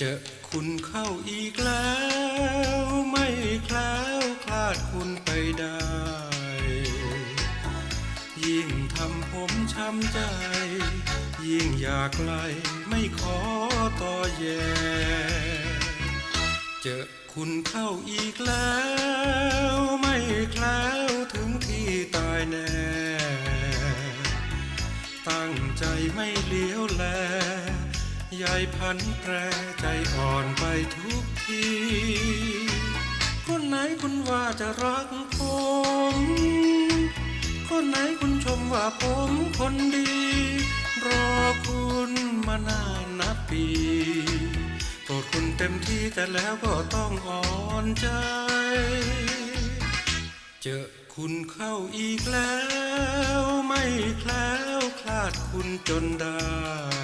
เจอคุณเข้าอีกแล้ว ไม่แคล้วคลาดคุณไปได้ ยิ่งทำผมช้ำใจ ยิ่งอยากไกลไม่ขอต่อแย่เจอคุณเข้าอีกแล้ว ไม่แคล้วถึงที่ตายแน่ ตั้งใจไม่เลี้ยวแล ยายพันแปรใจอ่อนไปทุกที คนไหนคุณว่าจะรักผม คนไหนคุณชมว่าผมคนดี รอคุณมานานนับปีโปรดคุณเต็มที่แต่แล้วก็ต้องอ่อนใจ เจอคุณเข้าอีกแล้ว ไม่แคล้วคลาดคุณจนได้